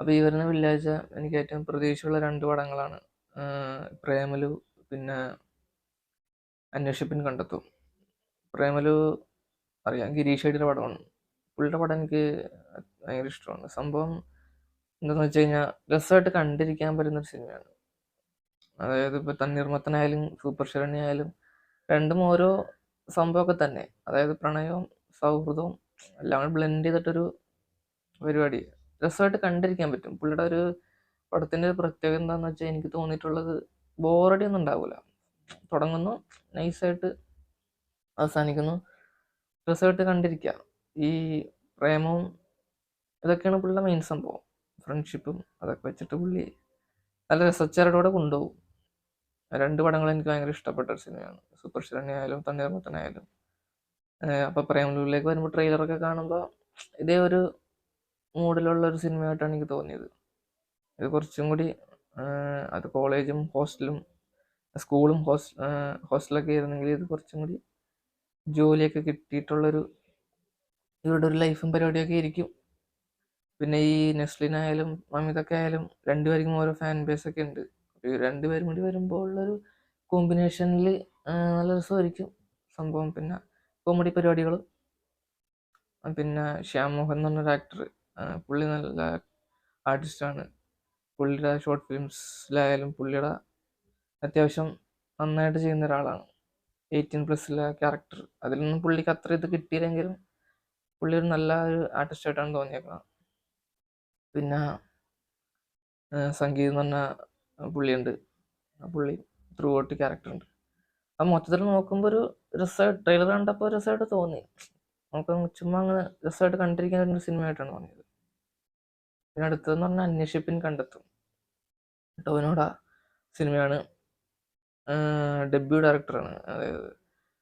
അപ്പോൾ ഈ വരുന്ന വെള്ളിയാഴ്ച എനിക്ക് ഏറ്റവും പ്രതീക്ഷയുള്ള രണ്ട് പടങ്ങളാണ്. പ്രേമലു പിന്നെ അന്വേഷിപ്പിൻ കണ്ടെത്തും. പ്രേമലു അറിയാം ഗിരീഷ് ഐഡിയുടെ പടമാണ്. പുള്ളിയുടെ പടം എനിക്ക് ഭയങ്കര ഇഷ്ടമാണ്. സംഭവം എന്താണെന്ന് വെച്ച് കഴിഞ്ഞാൽ രസമായിട്ട് കണ്ടിരിക്കാൻ പറ്റുന്നൊരു സിനിമയാണ്. അതായത് ഇപ്പോൾ തണ്ണീർമത്തനായാലും സൂപ്പർ ശരണി ആയാലും രണ്ടും ഓരോ സംഭവമൊക്കെ തന്നെ. അതായത് പ്രണയവും സൗഹൃദവും എല്ലാം കൂടി ബ്ലെൻഡ് ചെയ്തിട്ടൊരു പരിപാടി രസമായിട്ട് കണ്ടിരിക്കാൻ പറ്റും. പുള്ളിയുടെ ഒരു പടത്തിന്റെ ഒരു പ്രത്യേകത എന്താണെന്ന് വെച്ചാൽ എനിക്ക് തോന്നിയിട്ടുള്ളത് ബോറടി ഒന്നും ഉണ്ടാവില്ല തുടങ്ങുന്നു നൈസായിട്ട് അവസാനിക്കുന്നു. രസമായിട്ട് കണ്ടിരിക്കുക ഈ പ്രേമവും ഇതൊക്കെയാണ് പുള്ളിയുടെ മെയിൻ സംഭവം. ഫ്രണ്ട്ഷിപ്പും അതൊക്കെ വെച്ചിട്ട് പുള്ളി നല്ല രസച്ചാരോടെ കൊണ്ടുപോകും. രണ്ട് പടങ്ങളും എനിക്ക് ഭയങ്കര ഇഷ്ടപ്പെട്ട ഒരു സിനിമയാണ്. സൂപ്പർ ശരണി ആയാലും തണ്ണീർമത്തനായാലും അപ്പോൾ പ്രേമലൂരിലേക്ക് വരുമ്പോൾ ട്രെയിലറൊക്കെ കാണുമ്പോൾ ഇതേ ഒരു മൂഡിലുള്ള ഒരു സിനിമയായിട്ടാണ് എനിക്ക് തോന്നിയത്. ഇത് കുറച്ചും കൂടി അത് കോളേജും ഹോസ്റ്റലും സ്കൂളും ഹോസ് ഹോസ്റ്റലൊക്കെ ആയിരുന്നെങ്കിൽ ഇത് കുറച്ചും കൂടി ജോലിയൊക്കെ കിട്ടിയിട്ടുള്ളൊരു ഇവരുടെ ഒരു ലൈഫും പരിപാടിയൊക്കെ ആയിരിക്കും. പിന്നെ ഈ നെസ്ലിനായാലും മമിതൊക്കെ ആയാലും രണ്ടുപേർക്കും ഓരോ ഫാൻ ബേസ് ഒക്കെ ഉണ്ട്. അപ്പോൾ രണ്ടുപേരും കൂടി വരുമ്പോൾ ഉള്ളൊരു കോമ്പിനേഷനിൽ നല്ല രസമായിരിക്കും. സംഭവം പിന്നെ കോമഡി പരിപാടികൾ പിന്നെ ശ്യാം മോഹൻ എന്ന് പറഞ്ഞൊരു ആക്ടർ പുള്ളി നല്ല ആർട്ടിസ്റ്റാണ് പുള്ളിയുടെ ഷോർട്ട് ഫിലിംസിലായാലും പുള്ളിയുടെ അത്യാവശ്യം നന്നായിട്ട് ചെയ്യുന്ന ഒരാളാണ്. എയ്റ്റീൻ പ്ലസ്സിലെ ക്യാരക്ടർ അതിൽ നിന്നും പുള്ളിക്ക് അത്ര ഇത് കിട്ടിയില്ലെങ്കിലും പുള്ളി ഒരു നല്ല ഒരു ആർട്ടിസ്റ്റായിട്ടാണ് തോന്നിയേക്കുന്നത്. പിന്നെ സംഗീതം എന്ന് പറഞ്ഞ പുള്ളിയുണ്ട്. പുള്ളി ത്രൂ ഔട്ട് ക്യാരക്ടർ ഉണ്ട്. ആ മൊത്തത്തിൽ നോക്കുമ്പോൾ ഒരു രസമായിട്ട് ട്രെയിലർ കണ്ടപ്പോൾ രസമായിട്ട് തോന്നി. നമുക്ക് ചുമ്മാ അങ്ങനെ രസമായിട്ട് കണ്ടിരിക്കാൻ ഒരു സിനിമയായിട്ടാണ് തോന്നിയത്. പിന്നെ അടുത്തതെന്ന് പറഞ്ഞാൽ അന്വേഷിപ്പിൻ കണ്ടെത്തും. ടോവിനോട സിനിമയാണ്. ഡെബ്യൂ ഡയറക്ടറാണ്. അതായത്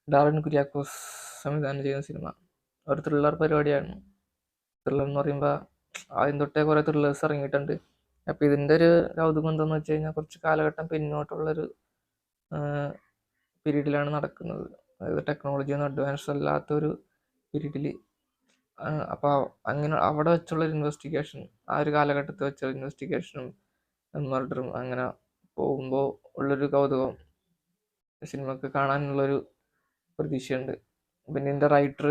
ഡാറിൻ കുര്യാക്കോസ് സംവിധാനം ചെയ്യുന്ന സിനിമ. ഒരു ത്രില്ലർ പരിപാടിയാണ്. ത്രില്ലർ എന്ന് പറയുമ്പോൾ ആദ്യം തൊട്ടേ കുറേ ത്രില്ലേഴ്സ് ഇറങ്ങിയിട്ടുണ്ട്. അപ്പോൾ ഇതിന്റെ ഒരു കൗതുകം എന്താണെന്ന് വെച്ച് കഴിഞ്ഞാൽ കുറച്ച് കാലഘട്ടം പിന്നോട്ടുള്ളൊരു പീരീഡിലാണ് നടക്കുന്നത്. അതായത് ടെക്നോളജി ഒന്നും അഡ്വാൻസ് അല്ലാത്തൊരു പീരീഡിൽ അപ്പോൾ അങ്ങനെ അവിടെ വെച്ചുള്ളൊരു ഇൻവെസ്റ്റിഗേഷൻ ആ ഒരു കാലഘട്ടത്തിൽ വെച്ചുള്ള ഇൻവെസ്റ്റിഗേഷനും മർഡറും അങ്ങനെ പോകുമ്പോൾ ഉള്ളൊരു കൗതുകം. സിനിമക്ക് കാണാനുള്ളൊരു പ്രതീക്ഷയുണ്ട്. പിന്നെ ഇതിന്റെ റൈറ്റർ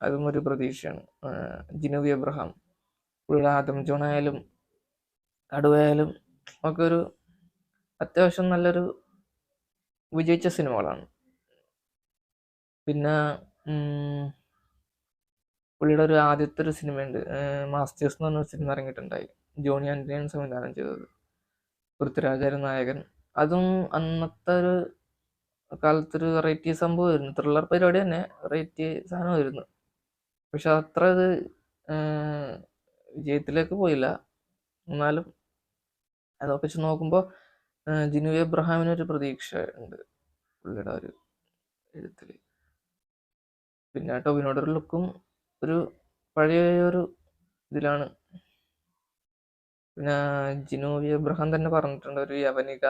അതും ഒരു പ്രതീക്ഷയാണ്. ജിനുവി എബ്രഹാം പുള്ളിയുടെ ആദം ജോൺ ആയാലും ഒക്കെ ഒരു അത്യാവശ്യം നല്ലൊരു വിജയിച്ച സിനിമകളാണ്. പിന്നെ പുള്ളിയുടെ ഒരു ആദ്യത്തെ ഒരു സിനിമയുണ്ട് മാസ്റ്റേഴ്സ് എന്ന് പറഞ്ഞ സിനിമ ഇറങ്ങിയിട്ടുണ്ടായി. ജോണി ആന്റണിയാണ് സംവിധാനം ചെയ്തത്. പൃഥ്വിരാജായിരുന്നു നായകൻ. അതും അന്നത്തെ ഒരു കാലത്തൊരു വെറൈറ്റി സംഭവമായിരുന്നു. ത്രില്ലർ പരിപാടി തന്നെ വെറൈറ്റി സാധനമായിരുന്നു. പക്ഷെ അത്ര ഏർ, വിജയത്തിലേക്ക് പോയില്ല. എന്നാലും അതൊക്കെ വെച്ച് നോക്കുമ്പോൾ ജിനു എബ്രഹാമിനൊരു പ്രതീക്ഷ ഉണ്ട് പുള്ളിയുടെ ഒരു എഴുത്തിൽ പിന്നെ ടോബിനോടൊരു ലുക്കും ഒരു പഴയ ഒരു ഇതിലാണ്. പിന്നെ ജിനോവി എബ്രഹാം തന്നെ പറഞ്ഞിട്ടുണ്ട് ഒരു യവനിക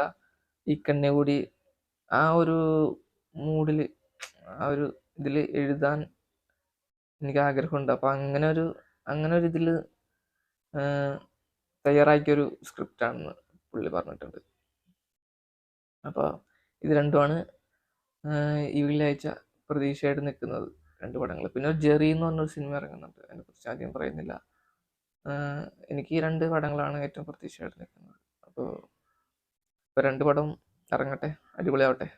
ഈ കണ്ണെ കൂടി ആ ഒരു മൂഡിൽ ആ ഒരു ഇതിൽ എഴുതാൻ എനിക്ക് ആഗ്രഹമുണ്ട്. അപ്പം അങ്ങനെ ഒരു അങ്ങനെ ഒരു ഇതിൽ തയ്യാറാക്കിയൊരു സ്ക്രിപ്റ്റാണെന്ന് പുള്ളി പറഞ്ഞിട്ടുണ്ട്. അപ്പോൾ ഇത് രണ്ടുമാണ് ഈ വെള്ളിയാഴ്ച പ്രതീക്ഷയായിട്ട് നിൽക്കുന്നത്. രണ്ട് പടങ്ങൾ പിന്നെ ഒരു ജെറി എന്ന് പറഞ്ഞൊരു സിനിമ ഇറങ്ങുന്നുണ്ട്. അതിനെക്കുറിച്ച് ആദ്യം പറയുന്നില്ല. എനിക്ക് ഈ രണ്ട് പടങ്ങളാണ് ഏറ്റവും പ്രതീക്ഷയായിട്ട് നിൽക്കുന്നത്. അപ്പോൾ ഇപ്പോൾ രണ്ട് പടം ഇറങ്ങട്ടെ? അടിപൊളിയാവട്ടെ?